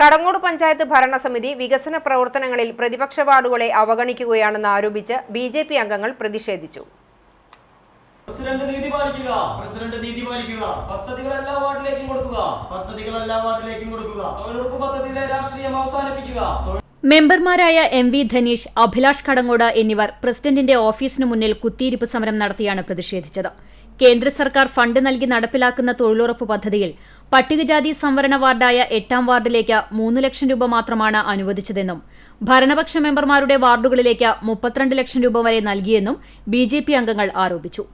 കടങ്ങോട് പഞ്ചായത്ത് ഭരണസമിതി വികസന പ്രവർത്തനങ്ങളിൽ പ്രതിപക്ഷ വാർഡുകളെ അവഗണിക്കുകയാണെന്ന് ആരോപിച്ച് ബി ജെ പി അംഗങ്ങൾ പ്രതിഷേധിച്ചു. പ്രസിഡന്റ് നീതി പാലിക്കുക പ്രസിഡന്റ് നീതി പാലിക്കുക. പദ്ധതികൾ എല്ലാ കൊടുക്കുക പദ്ധതികൾ എല്ലാ വാർഡിലേക്കും കൊടുക്കുക. തൊഴിലുറപ്പ് പദ്ധതിയിലെ രാഷ്ട്രീയം അവസാനിപ്പിക്കുക. മെമ്പർമാരായ എം വി ധനീഷ് അഭിലാഷ് കടങ്ങോട് എന്നിവർ പ്രസിഡന്റിന്റെ ഓഫീസിനു മുന്നിൽ കുത്തിയിരിപ്പ് സമരം നടത്തിയാണ് പ്രതിഷേധിച്ചത്. കേന്ദ്ര സർക്കാർ ഫണ്ട് നൽകി നടപ്പിലാക്കുന്ന തൊഴിലുറപ്പ് പദ്ധതിയിൽ പട്ടികജാതി സംവരണ വാർഡായ എട്ടാം വാർഡിലേക്ക് മൂന്ന് ലക്ഷം രൂപ മാത്രമാണ് അനുവദിച്ചതെന്നും ഭരണപക്ഷ മെമ്പർമാരുടെ വാർഡുകളിലേക്ക് മുപ്പത്തിരണ്ട് ലക്ഷം രൂപ വരെ നൽകിയെന്നും ബിജെപി അംഗങ്ങൾ ആരോപിച്ചു.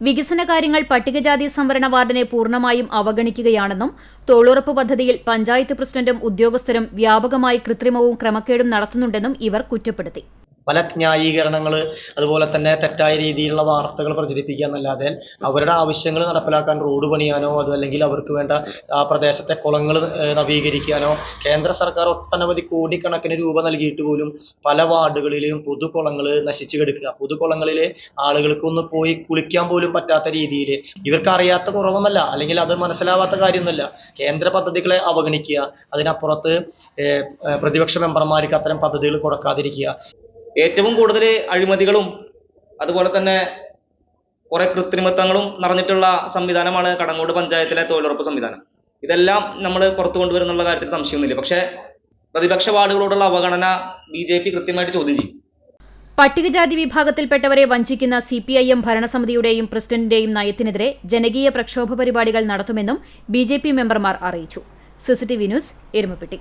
വികസന കാര്യങ്ങൾ പട്ടികജാതി സംവരണ വാർഡിനെ പൂർണമായും അവഗണിക്കുകയാണെന്നും തൊഴിലുറപ്പ് പദ്ധതിയിൽ പഞ്ചായത്ത് പ്രസിഡന്റും ഉദ്യോഗസ്ഥരും വ്യാപകമായി കൃത്രിമവും ക്രമക്കേടും നടത്തുന്നുണ്ടെന്നും ഇവർ കുറ്റപ്പെടുത്തി പല ന്യായീകരണങ്ങൾ അതുപോലെ തന്നെ തെറ്റായ രീതിയിലുള്ള വാർത്തകൾ പ്രചരിപ്പിക്കുക എന്നല്ലാതെ അവരുടെ ആവശ്യങ്ങൾ നടപ്പിലാക്കാൻ റോഡ് പണിയാനോ അത് അല്ലെങ്കിൽ അവർക്ക് വേണ്ട ആ പ്രദേശത്തെ കുളങ്ങൾ നവീകരിക്കാനോ കേന്ദ്ര സർക്കാർ ഒട്ടനവധി കോടിക്കണക്കിന് രൂപ നൽകിയിട്ട് പോലും പല വാർഡുകളിലും പൊതുകുളങ്ങൾ നശിച്ചു കിടക്കുക. പൊതുകുളങ്ങളിൽ ആളുകൾക്കൊന്ന് പോയി കുളിക്കാൻ പോലും പറ്റാത്ത രീതിയിൽ ഇവർക്ക് അറിയാത്ത കുറവൊന്നല്ല അല്ലെങ്കിൽ അത് മനസ്സിലാവാത്ത കാര്യമൊന്നുമല്ല. കേന്ദ്ര പദ്ധതികളെ അവഗണിക്കുക അതിനപ്പുറത്ത് പ്രതിപക്ഷ മെമ്പർമാർക്ക് അത്തരം പദ്ധതികൾ കൊടുക്കാതിരിക്കുക. ഏറ്റവും കൂടുതൽ അഴിമതികളും അതുപോലെ തന്നെ കുറെ കൃത്രിമത്വങ്ങളും നിറഞ്ഞിട്ടുള്ള സംവിധാനമാണ് കടങ്ങോട് പഞ്ചായത്തിലെ തൊഴിലുറപ്പ് സംവിധാനം. ഇതെല്ലാം നമ്മൾ പുറത്തു കൊണ്ടുവരുന്നുള്ള കാര്യത്തിൽ സംശയമൊന്നുമില്ല. പക്ഷേ പ്രതിപക്ഷ വാർഡുകളോടുള്ള അവഗണന ബി ജെ പി കൃത്യമായിട്ട് ചോദ്യം ചെയ്യും. പട്ടികജാതി വിഭാഗത്തിൽപ്പെട്ടവരെ വഞ്ചിക്കുന്ന സി പി ഐ എം ഭരണസമിതിയുടെയും പ്രസിഡന്റിന്റെയും നയത്തിനെതിരെ ജനകീയ പ്രക്ഷോഭ പരിപാടികൾ നടത്തുമെന്നും ബി ജെ പി മെമ്പർമാർ അറിയിച്ചു. CCTV news Erumappetty.